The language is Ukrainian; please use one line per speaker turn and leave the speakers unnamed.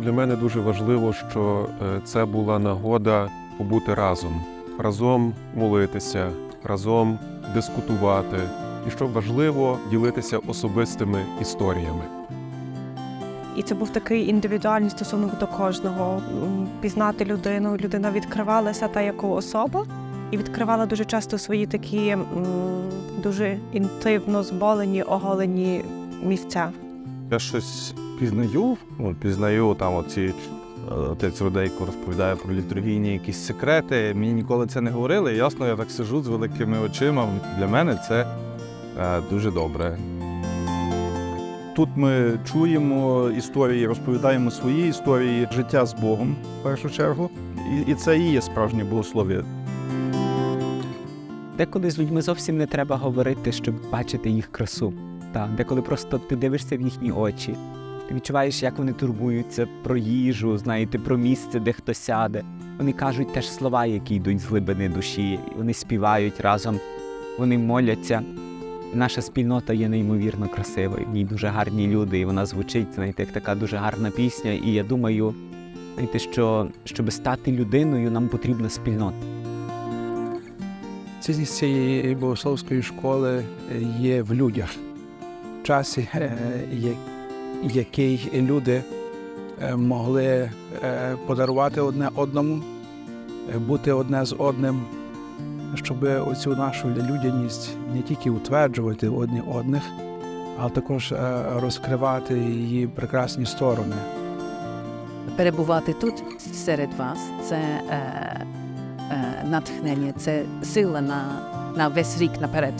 дуже важливо, що е, це була нагода побути разом, разом молитися, разом дискутувати, і що важливо ділитися особистими історіями.
І це був такий індивідуальний стосунок до кожного. Пізнати людину, людина відкривалася та як особа, і відкривала дуже часто свої такі дуже інтимно зболені, оголені місця.
Я щось пізнаю, ну, пізнаю там оці е, отець Рудейко розповідає про літургійні якісь секрети. Мені ніколи це не говорили. Ясно, я так сижу з великими очима. Для мене це е, дуже добре. Тут ми чуємо історії, розповідаємо свої історії життя з Богом в першу чергу. І, це і є справжнє богослов'я.
Деколи з людьми зовсім не треба говорити, щоб бачити їх красу. Та, деколи просто ти дивишся в їхні очі, ти відчуваєш, як вони турбуються про їжу, знаєте, про місце, де хто сяде. Вони кажуть теж слова, які йдуть з глибини душі, вони співають разом, вони моляться. Наша спільнота є неймовірно красивою, в ній дуже гарні люди, і вона звучить, знаєте, як така дуже гарна пісня. І я думаю, знаєте, що щоб стати людиною, нам потрібна спільнота.
Цінність цієї богословської школи є в людях. В часі, е, я- який люди е, могли е, подарувати одне одному, е, бути одне з одним, щоб оцю нашу людяність не тільки утверджувати одні одних, але також розкривати її прекрасні сторони.
перебувати тут серед вас це е, е, натхнення, це сила на, на весь рік наперед.